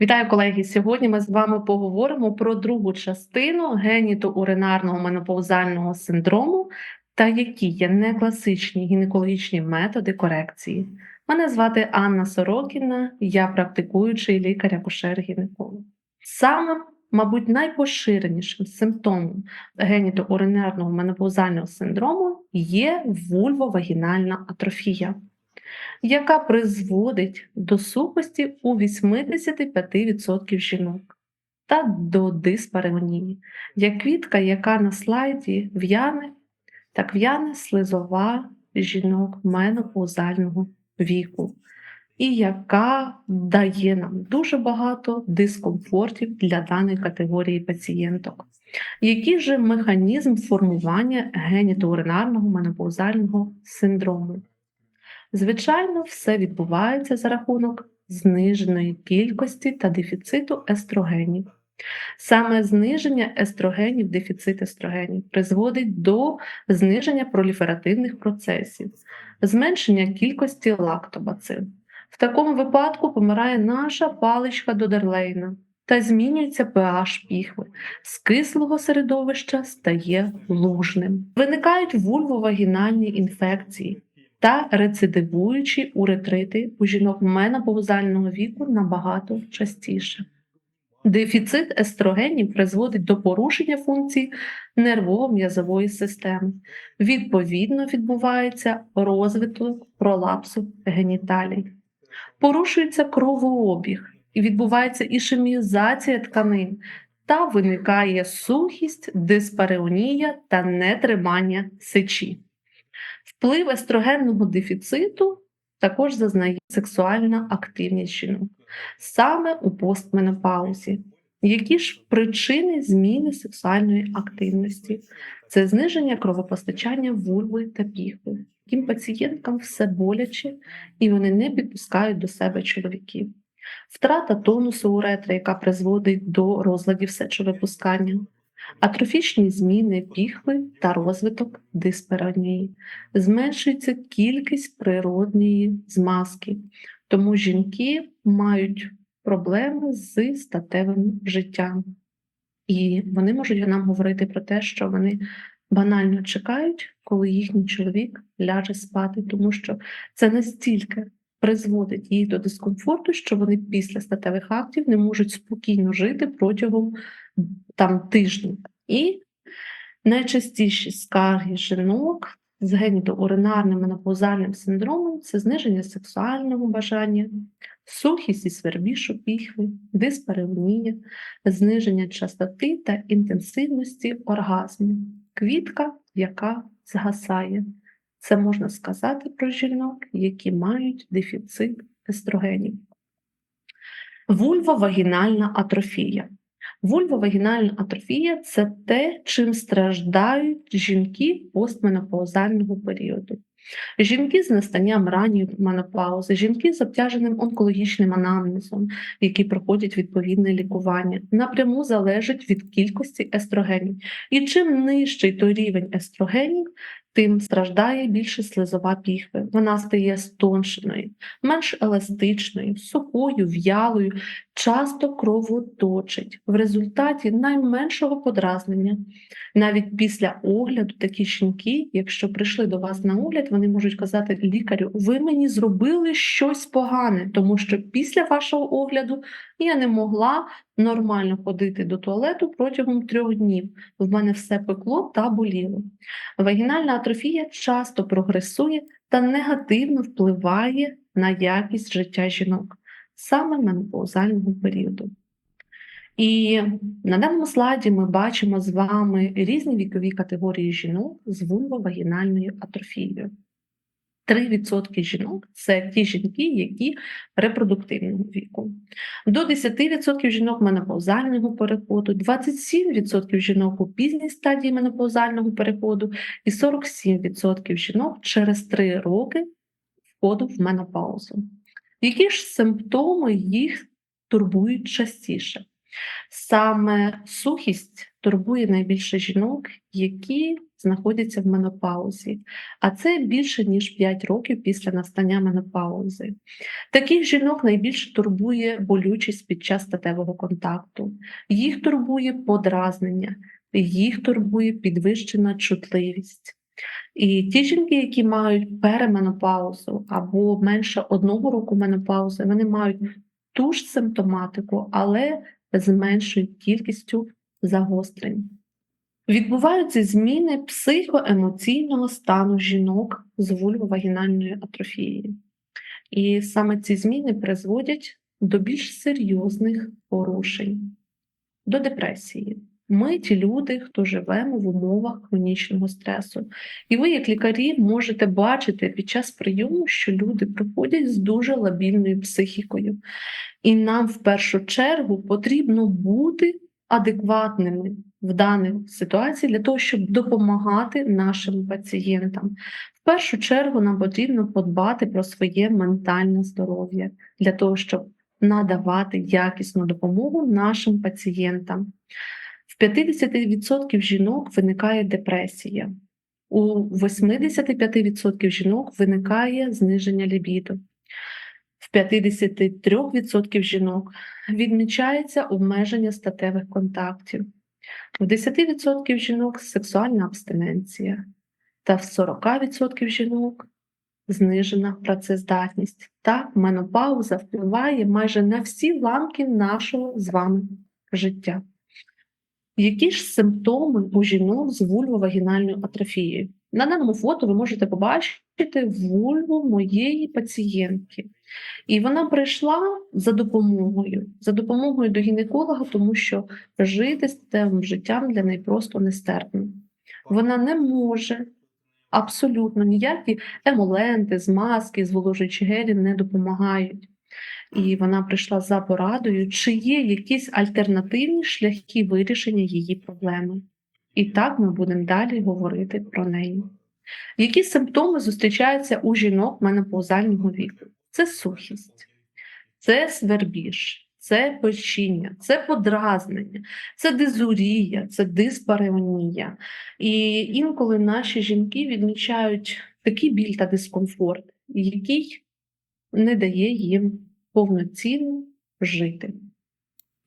Вітаю, колеги! Сьогодні ми з вами поговоримо про другу частину генітоуринарного менопаузального синдрому та які є некласичні гінекологічні методи корекції. Мене звати Анна Сорокіна, я практикуючий лікар-акушер-гінеколог. Саме, мабуть, найпоширенішим симптомом генітоуринарного менопаузального синдрому є вульвовагінальна атрофія яка призводить до сухості у 85% жінок та до диспареонії, як квітка, яка на слайді в'яне, так в'яне слизова жінок менопаузального віку, і яка дає нам дуже багато дискомфортів для даної категорії пацієнток. Який же механізм формування генітоуринарного менопаузального синдрому? Звичайно, все відбувається за рахунок зниженої кількості та дефіциту естрогенів. Саме зниження естрогенів, дефіцит естрогенів призводить до зниження проліферативних процесів, зменшення кількості лактобацил. В такому випадку помирає наша паличка Додерлейна та змінюється pH піхви. З кислого середовища стає лужним. Виникають вульвовагінальні інфекції, та рецидивуючі уретрити у жінок менопаузального віку набагато частіше. Дефіцит естрогенів призводить до порушення функцій нервово-м'язової системи. Відповідно, відбувається розвиток пролапсу геніталій. Порушується кровообіг і відбувається ішемізація тканин, та виникає сухість, диспареонія та нетримання сечі. Вплив естрогенного дефіциту також зазнає сексуальна активність жінок саме у постменопаузі. Які ж причини зміни сексуальної активності? Це зниження кровопостачання вульви та піхви, яким пацієнткам все боляче і вони не підпускають до себе чоловіків, втрата тонусу уретри, яка призводить до розладів сечовипускання, атрофічні зміни піхви та розвиток дисперонії, зменшується кількість природної змазки, тому жінки мають проблеми з статевим життям. І вони можуть нам говорити про те, що вони банально чекають, коли їхній чоловік ляже спати, тому що це настільки призводить їх до дискомфорту, що вони після статевих актів не можуть спокійно жити протягом там тижнів. І найчастіші скарги жінок з генітоуринарним менопаузальним синдромом це зниження сексуального бажання, сухість і свербішу піхви, диспареонія, зниження частоти та інтенсивності оргазмів, квітка, яка згасає. Це можна сказати про жінок, які мають дефіцит естрогенів. Вульвовагінальна атрофія. Вульвовагінальна атрофія це те, чим страждають жінки постменопаузального періоду. Жінки з настанням ранньої менопаузи, жінки з обтяженим онкологічним анамнезом, які проходять відповідне лікування, напряму залежить від кількості естрогенів. І чим нижчий той рівень естрогенів, тим страждає більше слизова піхви. Вона стає стоншеною, менш еластичною, сухою, в'ялою, часто кровоточить. В результаті найменшого подразнення. Навіть після огляду такі жінки, якщо прийшли до вас на огляд, вони можуть казати лікарю, ви мені зробили щось погане, тому що після вашого огляду я не могла нормально ходити до туалету протягом трьох днів. В мене все пекло та боліло. Вагінальна атрофія часто прогресує та негативно впливає на якість життя жінок, саме менопаузального періоду. І на даному слайді ми бачимо з вами різні вікові категорії жінок з вульвовагінальною атрофією. 3% жінок це ті жінки, які репродуктивного віку. До 10% жінок менопаузального переходу, 27% жінок у пізній стадії менопаузального переходу і 47% жінок через 3 роки входу в менопаузу. Які ж симптоми їх турбують частіше? Саме сухість турбує найбільше жінок, які знаходяться в менопаузі, а це більше ніж 5 років після настання менопаузи. Таких жінок найбільше турбує болючість під час статевого контакту, їх турбує подразнення, їх турбує підвищена чутливість. І ті жінки, які мають переменопаузу або менше одного року менопаузи, вони мають ту ж симптоматику, але з меншою кількістю загострень. Відбуваються зміни психоемоційного стану жінок з вульвовагінальною атрофією. І саме ці зміни призводять до більш серйозних порушень, до депресії. Ми ті люди, хто живемо в умовах хронічного стресу. І ви, як лікарі, можете бачити під час прийому, що люди приходять з дуже лабільною психікою. І нам в першу чергу потрібно бути адекватними в даній ситуації для того, щоб допомагати нашим пацієнтам. В першу чергу нам потрібно подбати про своє ментальне здоров'я для того, щоб надавати якісну допомогу нашим пацієнтам. В 50% жінок виникає депресія, у 85% жінок виникає зниження лібіду. В 53% жінок відмічається обмеження статевих контактів, в 10% жінок сексуальна абстиненція, та в 40% жінок знижена працездатність. Так, менопауза впливає майже на всі ланки нашого з вами життя. Які ж симптоми у жінок з вульвовагінальною атрофією? На даному фото ви можете побачити вульву моєї пацієнтки. І вона прийшла за допомогою, за допомогою до гінеколога, тому що жити з тим життям для неї просто нестерпно. Вона не може абсолютно ніякі емоленти, змазки, зволожуючі гелі не допомагають. І вона прийшла за порадою, чи є якісь альтернативні шляхи вирішення її проблеми. І так ми будемо далі говорити про неї. Які симптоми зустрічаються у жінок менопаузального віку? Це сухість, це свербіж, це печіння, це подразнення, це дизурія, це диспареонія. І інколи наші жінки відмічають такий біль та дискомфорт, який не дає їм повноцінно жити.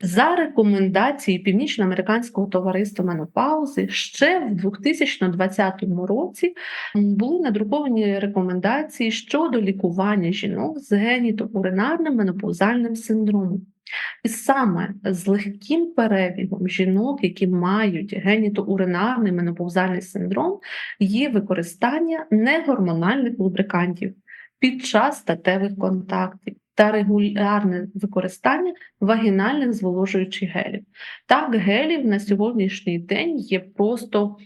За рекомендацією Північноамериканського товариства менопаузи ще в 2020 році були надруковані рекомендації щодо лікування жінок з генітоуринарним менопаузальним синдромом. І саме з легким перебігом жінок, які мають генітоуринарний менопаузальний синдром, є використання негормональних лубрикантів під час статевих контактів та регулярне використання вагінальних зволожуючих гелів. Так, гелів на сьогоднішній день є просто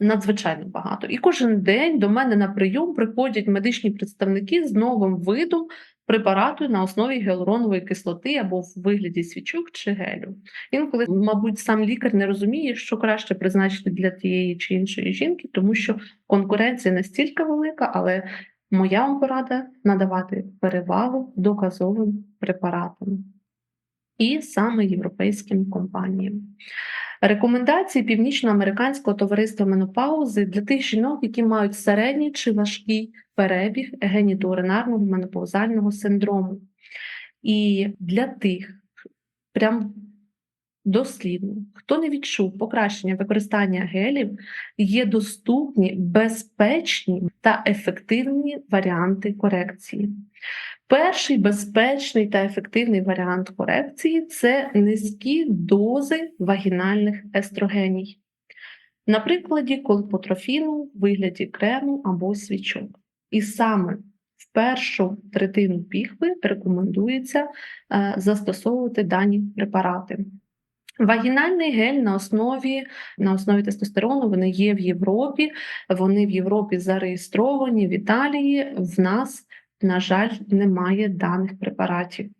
надзвичайно багато. І кожен день до мене на прийом приходять медичні представники з новим видом препарату на основі гіалуронової кислоти або в вигляді свічок чи гелю. Інколи, мабуть, сам лікар не розуміє, що краще призначити для тієї чи іншої жінки, тому що конкуренція настільки велика, але Моя вам порада надавати перевагу доказовим препаратам і саме європейським компаніям. Рекомендації Північноамериканського товариства менопаузи для тих жінок, які мають середній чи важкий перебіг генітоуринарного менопаузального синдрому. І для тих, прям дослідно, хто не відчув покращення використання гелів, є доступні, безпечні та ефективні варіанти корекції. Перший безпечний та ефективний варіант корекції це низькі дози вагінальних естрогеній. На прикладі колпотрофіну в вигляді крему або свічок. І саме в першу третину піхви рекомендується е, застосовувати дані препарати. Вагінальний гель на основі на основі тестостерону вони є в Європі. Вони в Європі зареєстровані в Італії. В нас, на жаль, немає даних препаратів.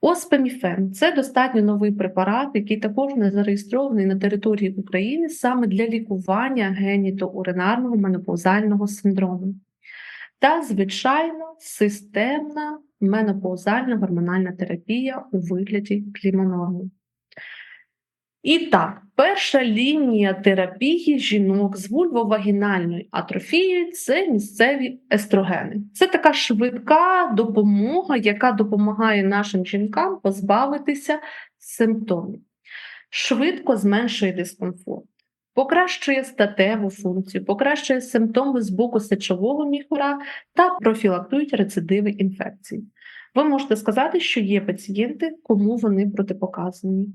Оспеміфен це достатньо новий препарат, який також не зареєстрований на території України саме для лікування генітоуринарного менопаузального синдрому. Та, звичайно, системна менопаузальна гормональна терапія у вигляді клімонорму. І так, Перша лінія терапії жінок з вульвовагінальною атрофією це місцеві естрогени. Це така швидка допомога, яка допомагає нашим жінкам позбавитися симптомів, швидко зменшує дискомфорт, покращує статеву функцію, покращує симптоми з боку сечового міхура та профілактують рецидиви інфекцій. Ви можете сказати, що є пацієнти, кому вони протипоказані.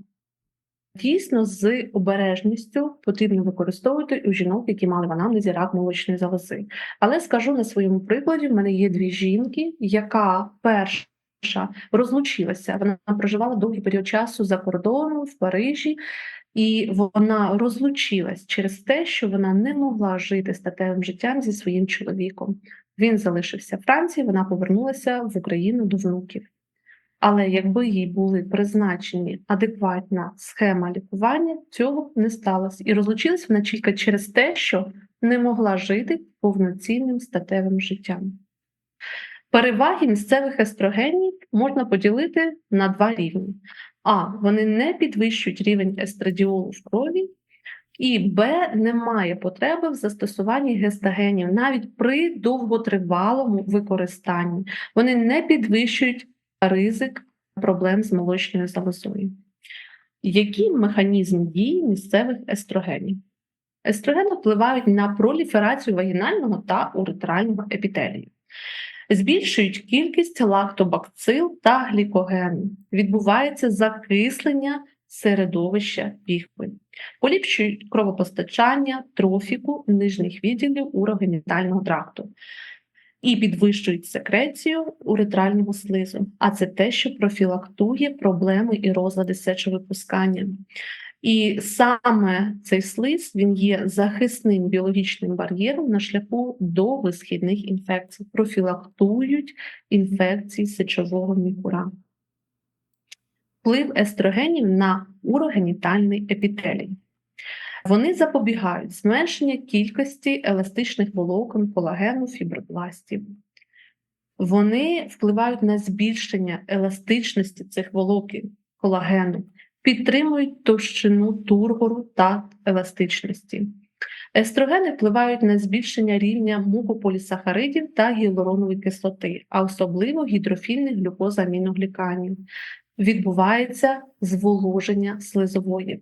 Дійсно, з обережністю потрібно використовувати у жінок, які мали в анамнезі рак молочної залози. Але скажу на своєму прикладі: в мене є дві жінки, яка перша розлучилася. Вона проживала довгий період часу за кордоном в Парижі, і вона розлучилась через те, що вона не могла жити статевим життям зі своїм чоловіком. Він залишився в Франції, вона повернулася в Україну до внуків. Але якби їй були призначені адекватна схема лікування, цього не сталося. І розлучилась вона тільки через те, що не могла жити повноцінним статевим життям. Переваги місцевих естрогенів можна поділити на два рівні. А. Вони не підвищують рівень естрадіолу в крові, і Б. Немає потреби в застосуванні гестагенів навіть при довготривалому використанні. Вони не підвищують ризик проблем з молочною залозою. Який механізм дії місцевих естрогенів? Естрогени впливають на проліферацію вагінального та уретрального епітелію, збільшують кількість лактобакцил та глікогену, відбувається закислення середовища піхви, поліпшують кровопостачання, трофіку нижніх відділів урогенітального тракту, і підвищують секрецію уретрального слизу, а це те, що профілактує проблеми і розлади сечовипускання. І саме цей слиз він є захисним біологічним бар'єром на шляху до висхідних інфекцій, профілактують інфекції сечового міхура. Вплив естрогенів на урогенітальний епітелій. Вони запобігають зменшення кількості еластичних волокон, колагену, фібробластів. Вони впливають на збільшення еластичності цих волокон, колагену, підтримують товщину тургору та еластичності. Естрогени впливають на збільшення рівня мукополісахаридів та гіалуронової кислоти, а особливо гідрофільних глюкозаміногліканів. Відбувається зволоження слизової.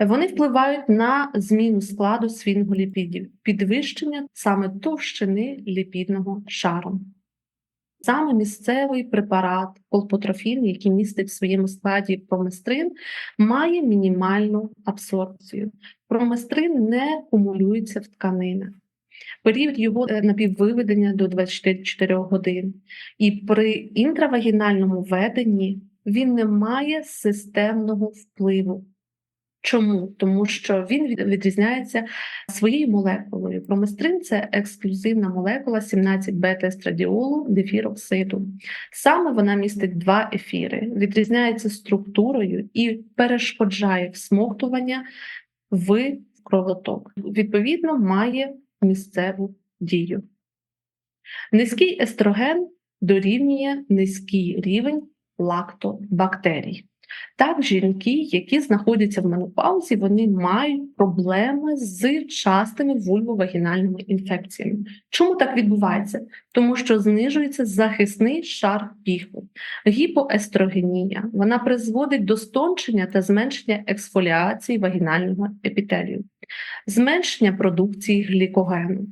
Вони впливають на зміну складу сфінголіпідів, підвищення саме товщини ліпідного шару. Саме місцевий препарат колпотрофін, який містить в своєму складі проместрин, має мінімальну абсорбцію. Проместрин не кумулюється в тканинах. Період його е, напіввиведення до 24 годин. І при інтравагінальному веденні він не має системного впливу. Чому? Тому що він відрізняється своєю молекулою. Проместрин це ексклюзивна молекула 17 бета естрадіолу дефіроксиду. Саме вона містить два ефіри, відрізняється структурою і перешкоджає всмоктування в кровоток. Відповідно, має місцеву дію. Низький естроген дорівнює низький рівень лактобактерій. Так, жінки, які знаходяться в менопаузі, вони мають проблеми з частими вульвовагінальними інфекціями. Чому так відбувається? Тому що знижується захисний шар піхви, гіпоестрогенія. Вона призводить до стончення та зменшення ексфоліації вагінального епітелію зменшення продукції глікогену.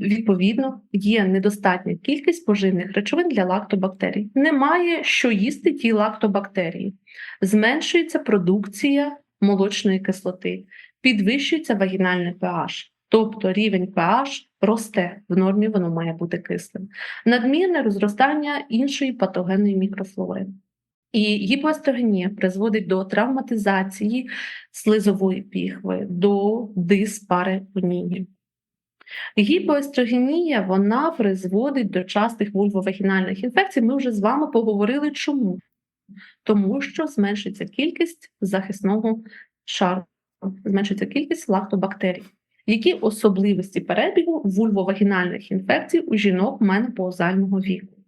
Відповідно, є недостатня кількість поживних речовин для лактобактерій. Немає що їсти ті лактобактерії, зменшується продукція молочної кислоти, підвищується вагінальний pH. Тобто рівень pH росте, в нормі воно має бути кислим, надмірне розростання іншої патогенної мікрофлори. І гіпоестрогенія призводить до травматизації слизової піхви, до диспарепонії. Гіпоестрогенія вона призводить до частих вульвовагінальних інфекцій. Ми вже з вами поговорили чому. Тому що зменшиться кількість захисного шару, зменшиться кількість лактобактерій. Які особливості перебігу вульвовагінальних інфекцій у жінок менопаузального віку?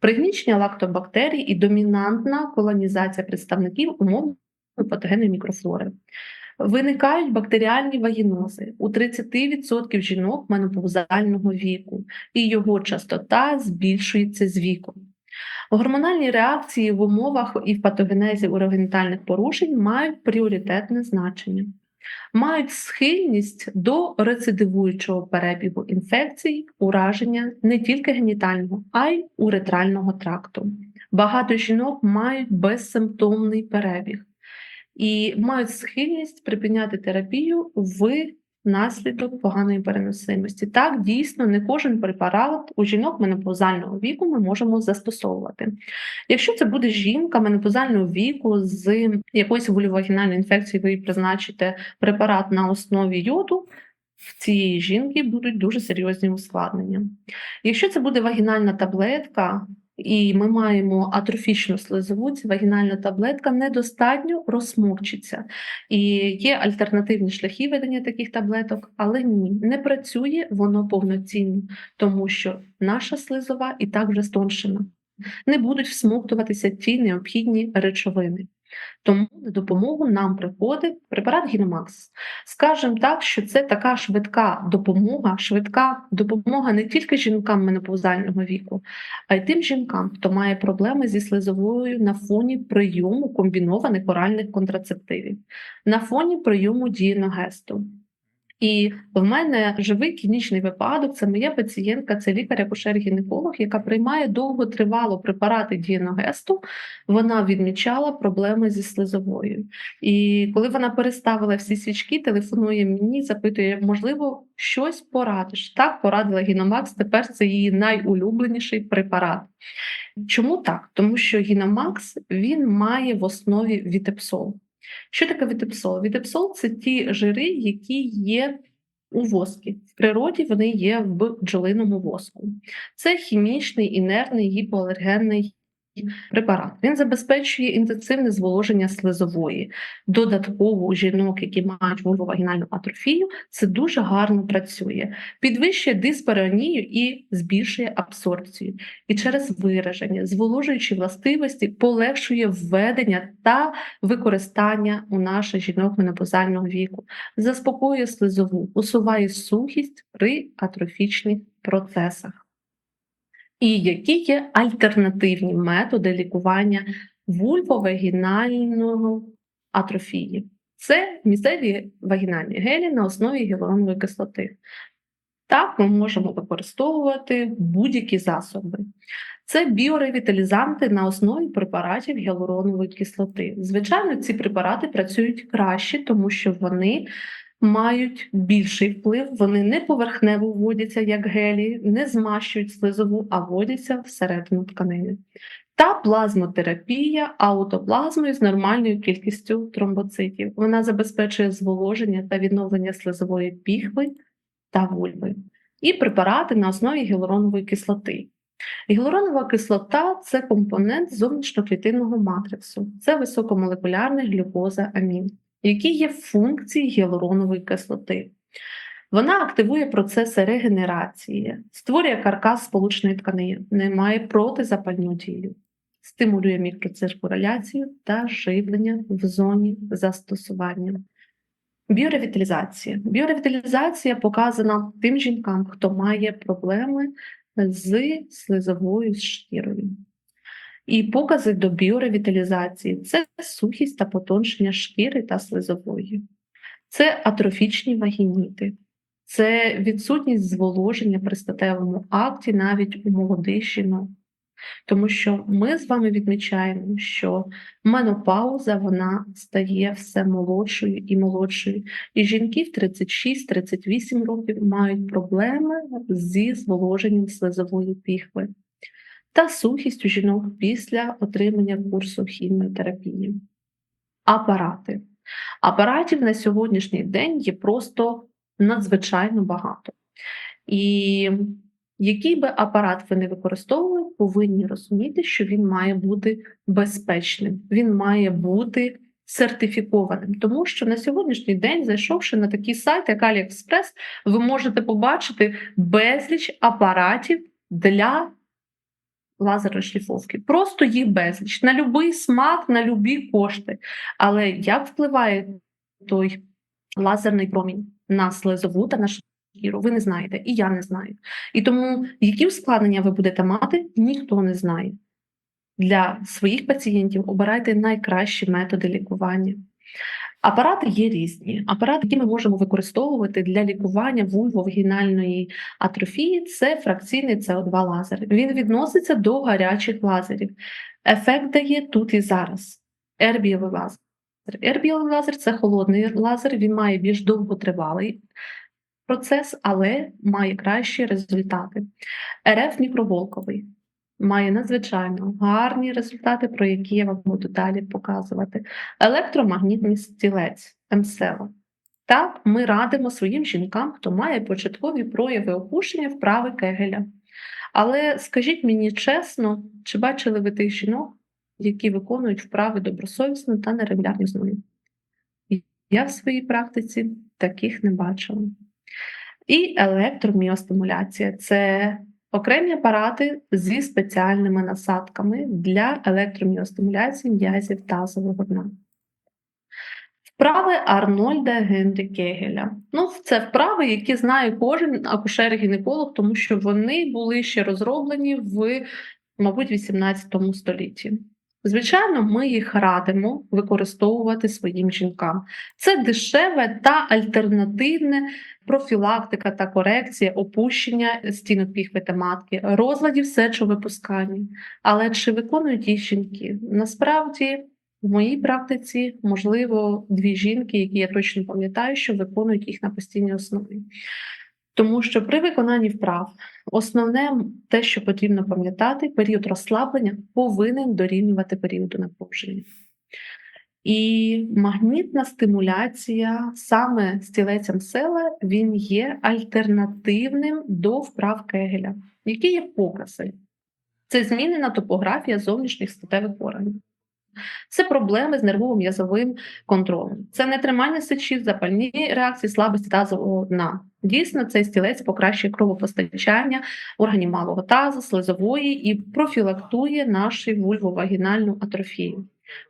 пригнічення лактобактерій і домінантна колонізація представників умовної патогенної мікрофлори. Виникають бактеріальні вагінози у 30% жінок менопаузального віку, і його частота збільшується з віком. Гормональні реакції в умовах і в патогенезі урогенітальних порушень мають пріоритетне значення, мають схильність до рецидивуючого перебігу інфекцій, ураження не тільки генітального, а й уретрального тракту. Багато жінок мають безсимптомний перебіг і мають схильність припиняти терапію внаслідок поганої переносимості. Так, дійсно, не кожен препарат у жінок менопаузального віку ми можемо застосовувати. Якщо це буде жінка менопаузального віку з якоюсь вульвовагінальною інфекцією, ви призначите препарат на основі йоду. В цієї жінки будуть дуже серйозні ускладнення. Якщо це буде вагінальна таблетка, і ми маємо атрофічну слизову, ця вагінальна таблетка недостатньо розсмокчиться. І є альтернативні шляхи ведення таких таблеток, але ні, не працює воно повноцінно, тому що наша слизова і так вже стоншена. Не будуть всмоктуватися ті необхідні речовини. Тому на допомогу нам приходить препарат Гіномакс. Скажемо так, що це така швидка допомога, швидка допомога не тільки жінкам менопаузального віку, а й тим жінкам, хто має проблеми зі слизовою на фоні прийому комбінованих оральних контрацептивів, на фоні прийому дієногесту. І в мене живий клінічний випадок. Це моя пацієнтка, це лікар-акушер-гінеколог, яка приймає довготривало препарати дієногесту. Вона відмічала проблеми зі слизовою. І коли вона переставила всі свічки, телефонує мені, запитує, можливо, щось порадиш. Так, порадила Гіномакс. Тепер це її найулюбленіший препарат. Чому так? Тому що Гіномакс він має в основі вітепсол. Що таке вітепсол? Вітепсол це ті жири, які є у воскі. В природі вони є в бджолиному воску. Це хімічний, інертний, гіпоалергенний препарат. Він забезпечує інтенсивне зволоження слизової. Додатково у жінок, які мають вульвовагінальну атрофію, це дуже гарно працює, підвищує дисперонію і збільшує абсорбцію. І через вираження, зволожуючі властивості, полегшує введення та використання у наших жінок менопозального віку, заспокоює слизову, усуває сухість при атрофічних процесах. І які є альтернативні методи лікування вульвовагінальної атрофії? Це місцеві вагінальні гелі на основі гіалуронової кислоти. Так, ми можемо використовувати будь-які засоби. Це біоревіталізанти на основі препаратів гіалуронової кислоти. Звичайно, ці препарати працюють краще, тому що вони мають більший вплив, вони не поверхнево вводяться як гелі, не змащують слизову, а вводяться всередину тканини. Та плазмотерапія аутоплазмою з нормальною кількістю тромбоцитів. Вона забезпечує зволоження та відновлення слизової піхви та вульви. І препарати на основі гіалуронової кислоти. Гіалуронова кислота це компонент зовнішньоклітинного матриксу, це високомолекулярна глюкоза амін які є функції гіалуронової кислоти. Вона активує процеси регенерації, створює каркас сполучної тканини, має протизапальну дію, стимулює мікроциркуляцію та живлення в зоні застосування. Біоревіталізація. Біоревіталізація показана тим жінкам, хто має проблеми з слизовою шкірою. І покази до біоревіталізації це сухість та потоншення шкіри та слизової, це атрофічні вагініти, це відсутність зволоження при статевому акті навіть у молодих жінок. Тому що ми з вами відмічаємо, що менопауза вона стає все молодшою і молодшою. І жінки в 36-38 років мають проблеми зі зволоженням слизової піхви та сухість у жінок після отримання курсу хіміотерапії. Апарати. Апаратів на сьогоднішній день є просто надзвичайно багато. І який би апарат ви не використовували, повинні розуміти, що він має бути безпечним, він має бути сертифікованим. Тому що на сьогоднішній день, зайшовши на такий сайт, як AliExpress, ви можете побачити безліч апаратів для лазерошліфовки. Просто їх безліч на будь-який смак, на любі кошти. Але як впливає той лазерний промінь на слизову та на шкіру. Ви не знаєте, і я не знаю. І тому які ускладнення ви будете мати, ніхто не знає. Для своїх пацієнтів обирайте найкращі методи лікування. Апарати є різні. Апарати, які ми можемо використовувати для лікування вульвовагінальної атрофії, це фракційний СО2 лазер. Він відноситься до гарячих лазерів. Ефект дає тут і зараз. Ербієвий лазер. Ербієвий лазер це холодний лазер, він має більш довготривалий процес, але має кращі результати. РФ мікроволковий має надзвичайно гарні результати, про які я вам буду далі показувати. Електромагнітний стілець МСЕЛа. Так, ми радимо своїм жінкам, хто має початкові прояви опущення вправи Кегеля. Але скажіть мені чесно, чи бачили ви тих жінок, які виконують вправи добросовісно та нерегулярно зною? Я в своїй практиці таких не бачила. І електроміостимуляція це окремі апарати зі спеціальними насадками для електроміостимуляції м'язів тазового дна. Вправи Арнольда Генрі Кегеля. Ну, це вправи, які знає кожен акушер-гінеколог, тому що вони були ще розроблені в, мабуть, 18 столітті. Звичайно, ми їх радимо використовувати своїм жінкам. Це дешеве та альтернативне профілактика та корекція опущення стінок піхви та матки, розладів сечовипускання. Але чи виконують їх жінки? Насправді, в моїй практиці, можливо, дві жінки, які я точно пам'ятаю, що виконують їх на постійній основі. Тому що при виконанні вправ основне те, що потрібно пам'ятати, період розслаблення повинен дорівнювати періоду напруження. І магнітна стимуляція саме стілецям села він є альтернативним до вправ Кегеля. Які є покази? Це змінена топографія зовнішніх статевих органів. Це проблеми з нервово-м'язовим контролем. Це нетримання сечі, запальні реакції, слабості тазового дна. Дійсно, цей стілець покращує кровопостачання органів малого тазу, слизової і профілактує нашу вульвовагінальну атрофію.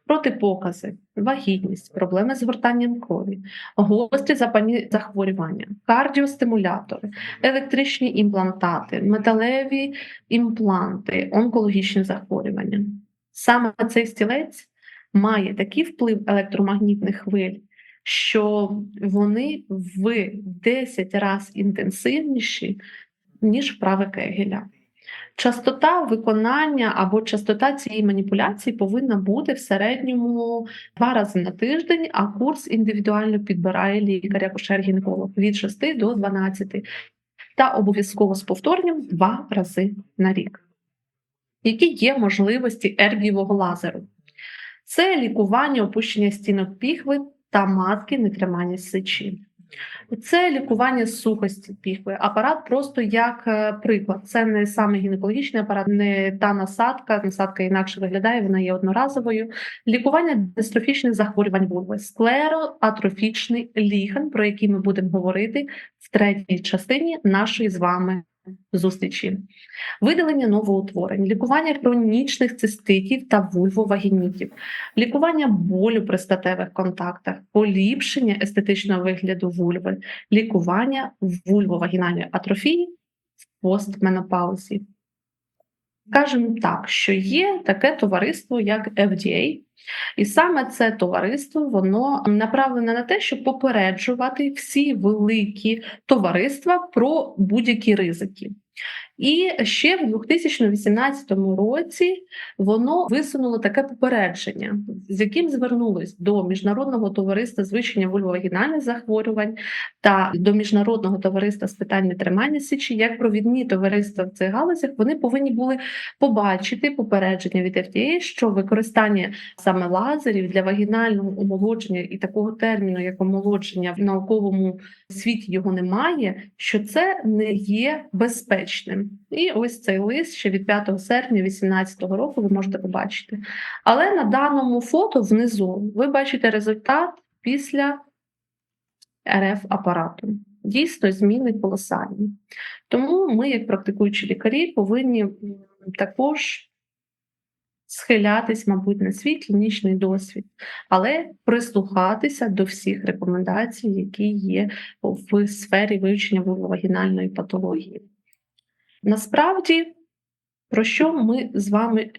Протипокази, вагітність, проблеми з гортанням крові, гострі запальні захворювання, кардіостимулятори, електричні імплантати, металеві імпланти, онкологічні захворювання. Саме цей стілець має такий вплив електромагнітних хвиль, що вони в 10 разів інтенсивніші, ніж вправи Кегеля. Частота виконання або частота цієї маніпуляції повинна бути в середньому два рази на тиждень, а курс індивідуально підбирає лікар акушер гінеколог від 6 до 12, та обов'язково з повторенням два рази на рік. Які є можливості ербієвого лазеру? Це лікування опущення стінок піхви та матки нетримання сечі. Це лікування сухості піхви. Апарат просто як е, приклад. Це не саме гінекологічний апарат, не та насадка. Насадка інакше виглядає, вона є одноразовою. Лікування дистрофічних захворювань вульви, склероатрофічний ліхен, про який ми будемо говорити в третій частині нашої з вами зустрічі, видалення новоутворень, лікування хронічних циститів та вульвовагінітів, лікування болю при статевих контактах, поліпшення естетичного вигляду вульви, лікування вульвовагінальної атрофії в постменопаузі. Кажемо так, що є таке товариство, як FDA, і саме це товариство воно направлене на те, щоб попереджувати всі великі товариства про будь-які ризики. І ще в 2018 році воно висунуло таке попередження, з яким звернулось до міжнародного товариства з вивчення вульвовагінальних захворювань та до міжнародного товариства з питань нетримання січі, як провідні товариства в цих галузях, вони повинні були побачити попередження від FDA, що використання саме лазерів для вагінального омолодження і такого терміну, як омолодження в науковому світі його немає, що це не є безпечним. І ось цей лист ще від 5 серпня 2018 року ви можете побачити. Але на даному фото внизу ви бачите результат після РФ апарату. Дійсно, зміни колосальні. Тому ми, як практикуючі лікарі, повинні також схилятись, мабуть, на свій клінічний досвід, але прислухатися до всіх рекомендацій, які є в сфері вивчення вульвовагінальної патології. Насправді, про що ми з вами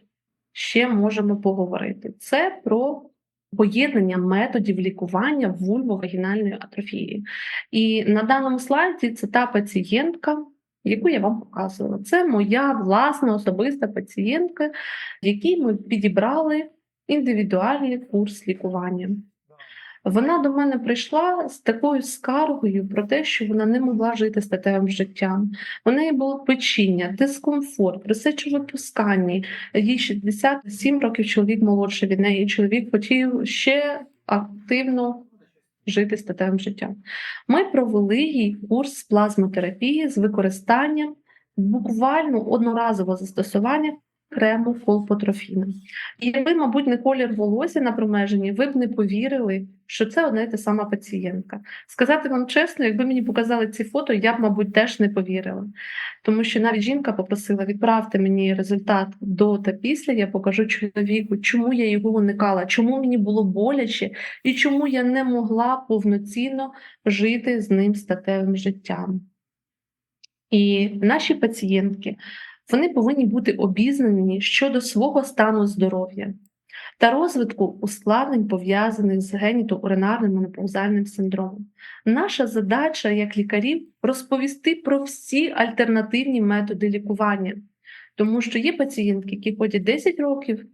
ще можемо поговорити? Це про поєднання методів лікування вульвовагінальної атрофії. І на даному слайді це та пацієнтка, яку я вам показувала. Це моя власна особиста пацієнтка, якій ми підібрали індивідуальний курс лікування. Вона до мене прийшла з такою скаргою про те, що вона не могла жити статевим життям. У неї було печіння, дискомфорт, присечовипускання. Їй 67 років чоловік молодший від неї. Чоловік хотів ще активно жити статевим життям. Ми провели їй курс плазмотерапії з використанням буквально одноразового застосування крему колпотрофіна. І якби, мабуть, не колір волосся на промеженні, ви б не повірили, що це одна і та сама пацієнтка. Сказати вам чесно, якби мені показали ці фото, я б, мабуть, теж не повірила. Тому що навіть жінка попросила відправте мені результат до та після, я покажу чоловіку, чому я його уникала, чому мені було боляче і чому я не могла повноцінно жити з ним статевим життям. І наші пацієнтки вони повинні бути обізнані щодо свого стану здоров'я та розвитку ускладнень, пов'язаних з генітоуринарним менопаузальним синдромом. Наша задача як лікарів розповісти про всі альтернативні методи лікування, тому що є пацієнтки, які ходять 10 років.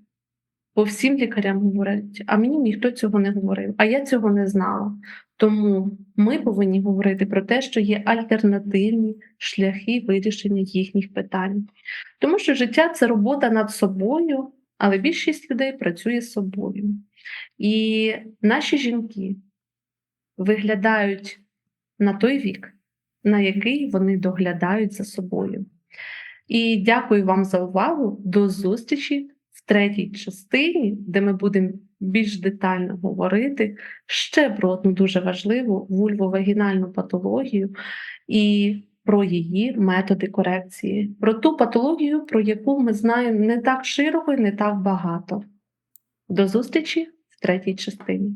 По всім лікарям говорять, а мені ніхто цього не говорив, а я цього не знала. Тому ми повинні говорити про те, що є альтернативні шляхи вирішення їхніх питань. Тому що життя це робота над собою, але більшість людей працює з собою. І наші жінки виглядають на той вік, на який вони доглядають за собою. І дякую вам за увагу. До зустрічі в третій частині, де ми будемо більш детально говорити ще про одну дуже важливу вульвовагінальну патологію і про її методи корекції, про ту патологію, про яку ми знаємо не так широко і не так багато. До зустрічі в третій частині.